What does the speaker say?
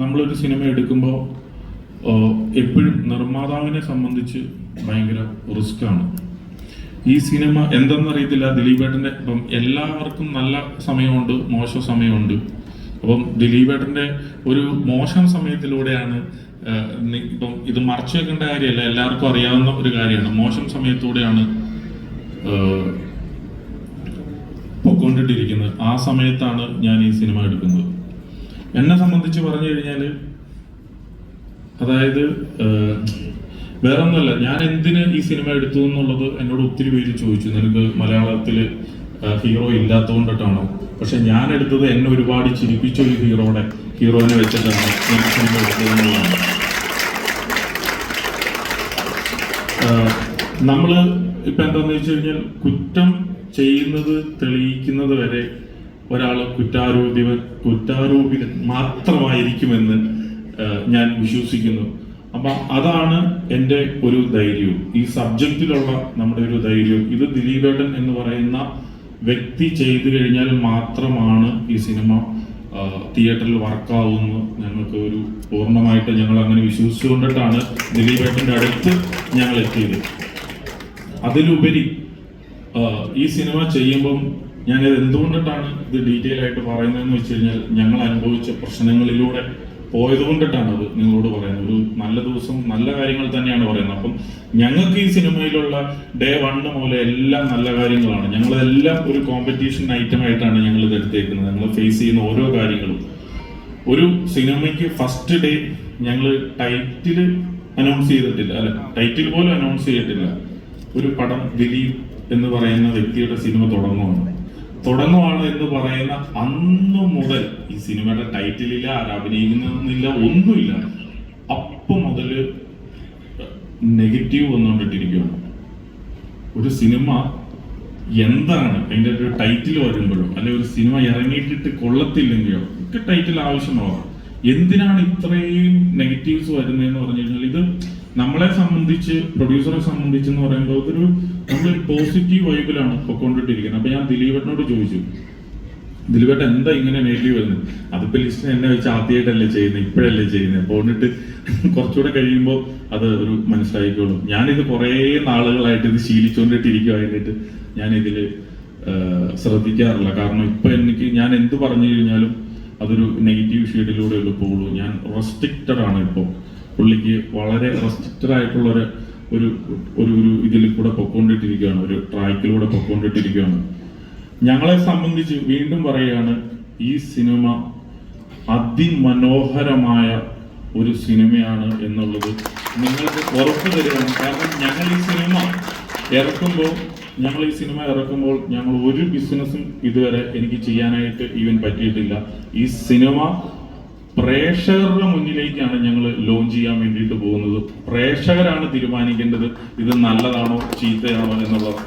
നമ്മളൊരു സിനിമ എടുക്കുമ്പോൾ എപ്പോഴും നിർമ്മാതാവിനെ സംബന്ധിച്ച് ഭയങ്കര റിസ്ക് ആണ് ഈ സിനിമ എന്തെന്നറിയത്തില്ല. ദിലീപേട്ടന്റെ ഇപ്പം എല്ലാവർക്കും നല്ല സമയമുണ്ട് മോശം സമയമുണ്ട്. അപ്പം ദിലീപേട്ടന്റെ ഒരു മോശം സമയത്തിലൂടെയാണ് ഇപ്പം ഇത് മറച്ചു വെക്കേണ്ട കാര്യമല്ല. എല്ലാവർക്കും അറിയാവുന്ന ഒരു കാര്യമാണ്. മോശം സമയത്തൂടെയാണ് പൊക്കോണ്ടിട്ടിരിക്കുന്നത്. ആ സമയത്താണ് ഞാൻ ഈ സിനിമ എടുക്കുന്നത്. എന്നെ സംബന്ധിച്ച് പറഞ്ഞു കഴിഞ്ഞാൽ അതായത് വേറെ ഒന്നുമല്ല ഞാൻ എന്തിന് ഈ സിനിമ എടുത്തു എന്നുള്ളത് എന്നോട് ഒത്തിരി പേര് ചോദിച്ചു. നിനക്ക് മലയാളത്തിൽ ഹീറോ ഇല്ലാത്തതുകൊണ്ടിട്ടാണോ? പക്ഷെ ഞാൻ എടുത്തത് എന്നെ ഒരുപാട് ചിരിപ്പിച്ച ഒരു ഹീറോയുടെ ഹീറോയിനെ വെച്ചിട്ടാണ് ഞാൻ സിനിമ എടുത്തതെന്നുള്ളതാണ് നമ്മൾ ഇപ്പം എന്താന്ന് വെച്ച് കഴിഞ്ഞാൽ കുറ്റം ചെയ്യുന്നത് തെളിയിക്കുന്നത് വരെ ഒരാൾ കുറ്റാരോപിതൻ കുറ്റാരോപിതൻ മാത്രമായിരിക്കുമെന്ന് ഞാൻ വിശ്വസിക്കുന്നു. അപ്പൊ അതാണ് എന്റെ ഒരു ധൈര്യവും. ഈ സബ്ജക്റ്റിലുള്ള നമ്മുടെ ഒരു ധൈര്യവും. ഇത് ദിലീപേട്ടൻ എന്ന് പറയുന്ന വ്യക്തി ചെയ്തു കഴിഞ്ഞാൽ മാത്രമാണ് ഈ സിനിമ തിയേറ്ററിൽ വർക്കാവുന്നു. ഞങ്ങൾക്ക് ഒരു പൂർണമായിട്ട് ഞങ്ങൾ അങ്ങനെ വിശ്വസിച്ചുകൊണ്ടിട്ടാണ് ദിലീപേട്ടന്റെ അടുത്ത് ഞങ്ങൾ എത്തിയത് അതിലുപരി ഈ സിനിമ ചെയ്യുമ്പം ഞാനിത് എന്തുകൊണ്ടിട്ടാണ് ഇത് ഡീറ്റെയിൽ ആയിട്ട് പറയുന്നതെന്ന് വെച്ച് കഴിഞ്ഞാൽ ഞങ്ങൾ അനുഭവിച്ച പ്രശ്നങ്ങളിലൂടെ പോയത് കൊണ്ടിട്ടാണ് അത് നിങ്ങളോട് പറയുന്നത്. ഒരു നല്ല ദിവസം നല്ല കാര്യങ്ങൾ തന്നെയാണ് പറയുന്നത്. അപ്പം ഞങ്ങൾക്ക് ഈ സിനിമയിലുള്ള ഡേ വണ്ണ് മുതൽ എല്ലാം നല്ല കാര്യങ്ങളാണ്. ഞങ്ങളെല്ലാം ഒരു കോമ്പറ്റീഷൻ ഐറ്റം ആയിട്ടാണ് ഞങ്ങൾ ഇത് എടുത്തേക്കുന്നത്. ഞങ്ങൾ ഫേസ് ചെയ്യുന്ന ഓരോ കാര്യങ്ങളും. ഒരു സിനിമയ്ക്ക് ഫസ്റ്റ് ഡേ ഞങ്ങൾ ടൈറ്റിൽ അനൗൺസ് ചെയ്തിട്ടില്ല. അല്ല ടൈറ്റിൽ പോലും അനൗൺസ് ചെയ്തിട്ടില്ല. ഒരു പടം ദിലീപ് എന്ന് പറയുന്ന വ്യക്തിയുടെ സിനിമ തുടങ്ങുവാണ്. തുടങ്ങുവാണ് എന്ന് പറയുന്ന അന്ന് മുതൽ ഈ സിനിമയുടെ ടൈറ്റിലില്ല ആര് അഭിനയിക്കുന്നില്ല ഒന്നുമില്ല. അപ്പം മുതൽ നെഗറ്റീവ് വന്നുകൊണ്ടിട്ടിരിക്കുകയാണ്. ഒരു സിനിമ എന്താണ്? അതിന്റെ ഒരു ടൈറ്റിൽ വരുമ്പോഴും അല്ലെ ഒരു സിനിമ ഇറങ്ങിയിട്ടിട്ട് കൊള്ളത്തില്ലെങ്കിലോ ഒക്കെ ടൈറ്റിൽ ആവശ്യമാവാം എന്തിനാണ് ഇത്രയും നെഗറ്റീവ്സ് വരുന്നതെന്ന് പറഞ്ഞു കഴിഞ്ഞാൽ ഇത് നമ്മളെ സംബന്ധിച്ച് പ്രൊഡ്യൂസറെ സംബന്ധിച്ച് എന്ന് പറയുമ്പോൾ ഇതൊരു നമ്മൾ പോസിറ്റീവ് വൈബിലാണ് പൊക്കോണ്ടിട്ടിരിക്കുന്നത്. അപ്പൊ ഞാൻ ദിലീപേട്ടനോട് ചോദിച്ചു ദിലീപേട്ടൻ എന്താ ഇങ്ങനെ നെഗറ്റീവ് വരുന്നത്? അതിപ്പോ ലിസ്റ്റ് എന്നെ വെച്ച് ആദ്യമായിട്ടല്ലേ ചെയ്യുന്നത് ഇപ്പോഴല്ലേ ചെയ്യുന്നത് അപ്പോൾ എന്നിട്ട് കുറച്ചുകൂടെ കഴിയുമ്പോൾ അത് ഒരു മനസ്സിലായിക്കോളും. ഞാനിത് കുറേ നാളുകളായിട്ട് ഇത് ശീലിച്ചുകൊണ്ടിട്ടിരിക്കുവായിട്ട് ഞാൻ ഇതിൽ ശ്രദ്ധിക്കാറില്ല. കാരണം ഇപ്പൊ എനിക്ക് ഞാൻ എന്ത് പറഞ്ഞു കഴിഞ്ഞാലും അതൊരു നെഗറ്റീവ് ഷെയ്ഡിലൂടെ പോകുള്ളൂ ഞാൻ റെസ്ട്രിക്റ്റഡ് ആണ് ഇപ്പോൾ പുള്ളിക്ക് വളരെ റെസ്ട്രിക്റ്റഡ് ആയിട്ടുള്ള ഒരു ഒരു ഒരു ഒരു ഇതിൽ കൂടെ പൊക്കോണ്ടിട്ടിരിക്കുകയാണ്. ഒരു ട്രാക്കിലൂടെ പൊക്കോണ്ടിട്ടിരിക്കുകയാണ്. ഞങ്ങളെ സംബന്ധിച്ച് വീണ്ടും പറയുകയാണ് ഈ സിനിമ അതിമനോഹരമായ ഒരു സിനിമയാണ് എന്നുള്ളത് നിങ്ങൾക്ക് ഉറപ്പ് തരികയാണ്. കാരണം ഞങ്ങൾ ഈ സിനിമ ഇറക്കുമ്പോൾ ഞങ്ങൾ ഈ സിനിമ ഇറക്കുമ്പോൾ ഞങ്ങൾ ഒരു ബിസിനസ്സും ഇതുവരെ എനിക്ക് ചെയ്യാനായിട്ട് ഈവൻ പറ്റിയിട്ടില്ല. ഈ സിനിമ പ്രേക്ഷകരുടെ മുന്നിലേക്കാണ് ഞങ്ങൾ ലോഞ്ച് ചെയ്യാൻ വേണ്ടിയിട്ട് പോകുന്നത്. പ്രേക്ഷകരാണ് തീരുമാനിക്കേണ്ടത് ഇത് നല്ലതാണോ ചീത്തയാണോ എന്നുള്ളത്